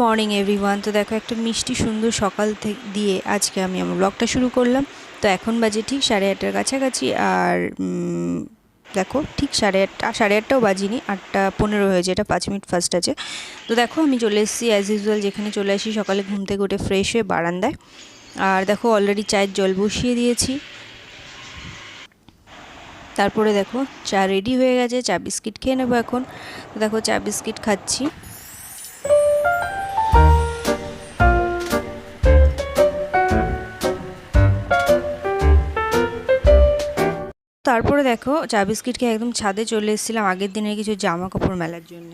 Morning everyone. তো দেখো একটা মিষ্টি সুন্দর সকাল দিয়ে আজকে আমি আমার ব্লগটা শুরু করলাম। তো এখন বাজে ঠিক সাড়ে আটটার কাছাকাছি আর দেখো ঠিক সাড়ে আটটা, সাড়ে আটটাও বাজিনি, আটটা পনেরো হয়েছে, এটা পাঁচ মিনিট ফার্স্ট আছে। তো দেখো আমি চলে এসেছি অ্যাজ ইউজুয়াল যেখানে চলে আসি সকালে ঘুম থেকে উঠে ফ্রেশ হয়ে বারান্দায়। আর দেখো অলরেডি চায়ের জল বসিয়ে দিয়েছি। তারপরে দেখো চা রেডি হয়ে গেছে, চা বিস্কিট খেয়ে নেব এখন। তো দেখো চা বিস্কিট খাচ্ছি। তারপরে দেখো চা বিস্কিট খেয়ে একদম ছাদে চলে এসেছিলাম আগের দিনের কিছু জামা কাপড় মেলার জন্য।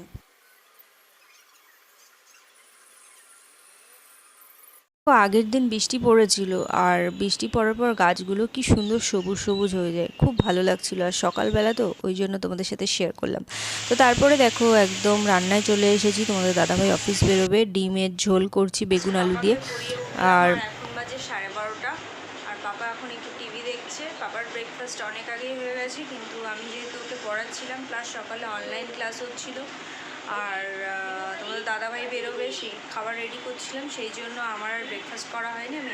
আগের দিন বৃষ্টি পড়েছিল আর বৃষ্টি পড়ার পর গাছগুলো কি সুন্দর সবুজ সবুজ হয়ে যায়। খুব ভালো লাগছিল আর সকালবেলা তো ওই জন্য তোমাদের সাথে শেয়ার করলাম। তো তারপরে দেখো একদম রান্নায় চলে এসেছি, তোমাদের দাদাভাই অফিস বেরোবে, ডিমের ঝোল করছি বেগুন আলু দিয়ে। আর এখন বাজে সাড়ে বারোটা আর পাপা এখন একটু টিভি দেখছে পাপার ব্রেকফাস্ট অনেক আগেই হয়ে গেছে কিন্তু আমি যেহেতু ওকে পড়াচ্ছিলাম প্লাস সকালে অনলাইন ক্লাস হচ্ছিল। আর তোমাদের দাদাভাই বেরোবে সেই খাবার রেডি করছিলাম সেই জন্য আমার আর ব্রেকফাস্ট করা হয়নি আমি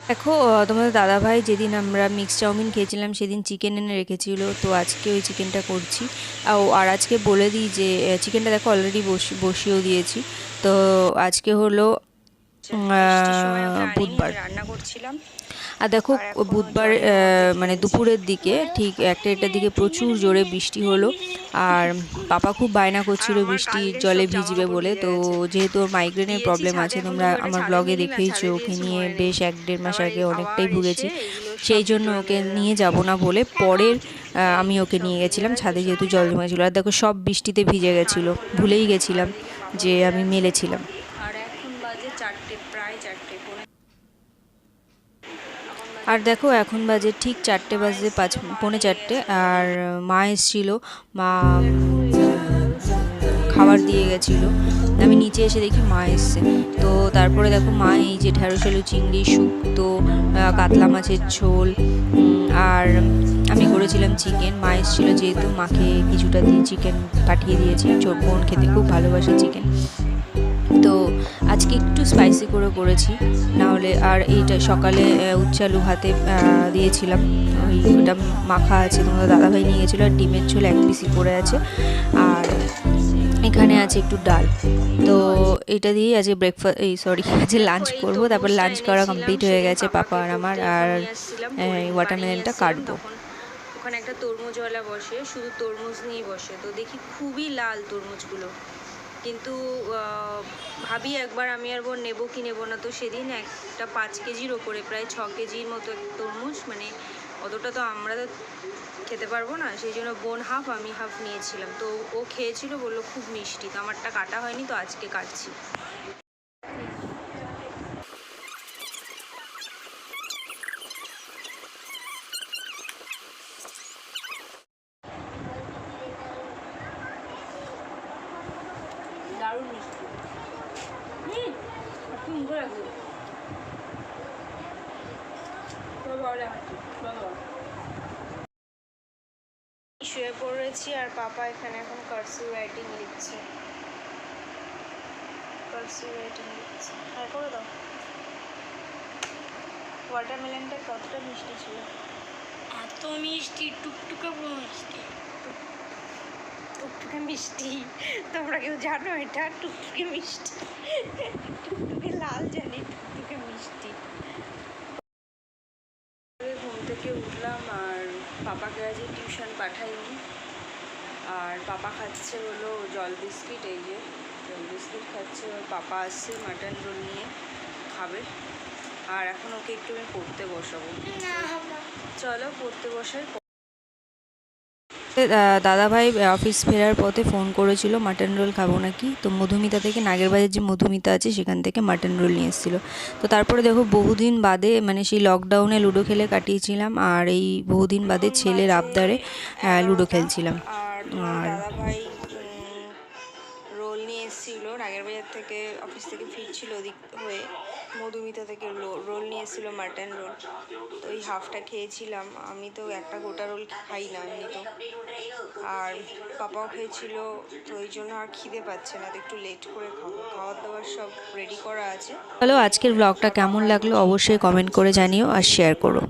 দেখো তোমাদের দাদাভাই যেদিন আমরা মিক্স চাউমিন খেয়েছিলাম সেদিন চিকেন এনে রেখেছিল তো আজকে ওই চিকেনটা করছি। আর ও- আর আজকে বলে দিই যে চিকেনটা দেখো অলরেডি বসি বসিয়েও দিয়েছি। তো আজকে হলো উম, বুধবার। রান্না করছিলাম। আর দেখো, বুধবার মানে দুপুরের দিকে ঠিক একটা এটার দিকে প্রচুর জোরে বৃষ্টি হলো আর পাপা খুব বায়না করছিল বৃষ্টি জলে ভিজবে বলে। তো যেহেতু ওর মাইগ্রেনের প্রবলেম আছে, তোমরা আমার ব্লগে দেখেইছো, ওকে নিয়ে বেশ এক দেড় মাস আগে অনেকটাই ভুগেছি। সেই জন্য ওকে নিয়ে যাব না বলে পরের আমি ওকে নিয়ে গেছিলাম, ছাদে যেহেতু জল জমেছিল আর দেখো, সব বৃষ্টিতে ভিজে গেছিল। ভুলেই গেছিলাম যে আমি মেলেছিলাম। আর এখন বাজে চারটে, প্রায় চারটে। আর দেখো, এখন বাজে ঠিক চারটে বাজে পাঁচ, পৌনে চারটে, আর মা এসছিল। মা খাবার দিয়ে গেছিল। আমি নিচে এসে দেখি মা এসছে। তো তারপরে দেখো, মা এই যে ঢেঁড়স আলু, চিংড়ি, শুক্তো কাতলা মাছের ঝোল আর আমি করেছিলাম চিকেন। মা এসেছিল যেহেতু, মাকে কিছুটা দিয়ে চিকেন পাঠিয়ে দিয়েছি। চোর বোন খেতে খুব ভালোবাসে চিকেন। তো আজকে একটু স্পাইসি করে করেছি। নাহলে আর এইটা সকালে আলু ভাতে দিয়েছিলাম। ওই ওটা মাখা আছে তোমাদের দাদাভাই নিয়ে গেছিল আর ডিমের ঝোল এক পিসি পড়ে আছে। আর এখানে আছে একটু ডাল। তো এটা দিয়েই আজকে ব্রেকফাস্ট এই সরি আজকে লাঞ্চ করব। তারপর লাঞ্চ করা কমপ্লিট হয়ে গেছে পাপা আর আমার আর ওয়াটারমেলনটা কাটবো। ওখানে একটা তরমুজওয়ালা বসে শুধু তরমুজ নিয়েই বসে। তো দেখি খুবই লাল তরমুজগুলো। কিন্তু ভাবি একবার আমি আর বোন নেব কি নেব না, তো সেদিন একটা পাঁচ কেজির ওপরে, প্রায় ছ কেজির মতো তরমুজ মানে অতটা তো আমরা তো খেতে পারব না, সেই জন্য বোন হাফ, আমি হাফ নিয়েছিলাম। তো ও খেয়েছিল, বলল খুব মিষ্টি, তো আমারটা কাটা হয়নি, তো আজকে কাটছি। দারুণ মিষ্টি। হুম সুন্দর একদম শুয়ে পড়েছি আর পাপা এখানে এখন কার্সিভ রাইটিং লিখছে। কার্সিভ রাইটিং লিখছে। আর করে দাও। ওয়াটারমেলনটা কতটা মিষ্টি ছিল। এত মিষ্টি টুকটুকে পুরো মিষ্টি। টুকটুকে মিষ্টি। তোমরা কেউ জানো এটা টুকটুকে মিষ্টি। টুকটুকে লাল জানি টুকটুকে মিষ্টি। ঘুম থেকে উঠলাম আর পাপাকে আজকে টিউশন পাঠাইনি। আর পাপা খাচ্ছে হলো জল বিস্কিট এই যে জল বিস্কিট খাচ্ছে। ওর পাপা আসছে মাটন রোল নিয়ে খাবে। আর এখন ওকে একটু আমি পড়তে বসাবো। চলো পড়তে বসাই। দাদা ভাই অফিস ফেরার পথে ফোন করেছিল মাটন রোল খাব নাকি? তো মধুমিতা থেকে নাগেরবাজার যে মধুমিতা আছে, সেখান থেকে মাটন রোল নিয়ে এসেছিল। তো তারপরে দেখো, বহুদিন বাদে মানে সেই লকডাউনে লুডো খেলে কাটিয়েছিলাম, আর এই বহুদিন বাদে ছেলের আবদারে লুডো খেলছিলাম। আর রোল নিয়ে এসেছিল নাগেরবাজার থেকে অফিস থেকে ফিরছিল ওদিক হয়ে। মধুমিতা থেকে রোল নিয়ে এসেছিল মাটন রোল। তো ওই হাফটা খেয়েছিলাম। আমি তো একটা গোটা রোল খাই না এমনি তো। আর পাপাও খেয়েছিল, তো ওই জন্য আর খিদে পাচ্ছে না। তো একটু লেট করে খাব। খাওয়ার দাওয়ার সব রেডি করা আছে। হ্যালো, আজকের ব্লগটা কেমন লাগল অবশ্যই কমেন্ট করে জানিও আর শেয়ার করো।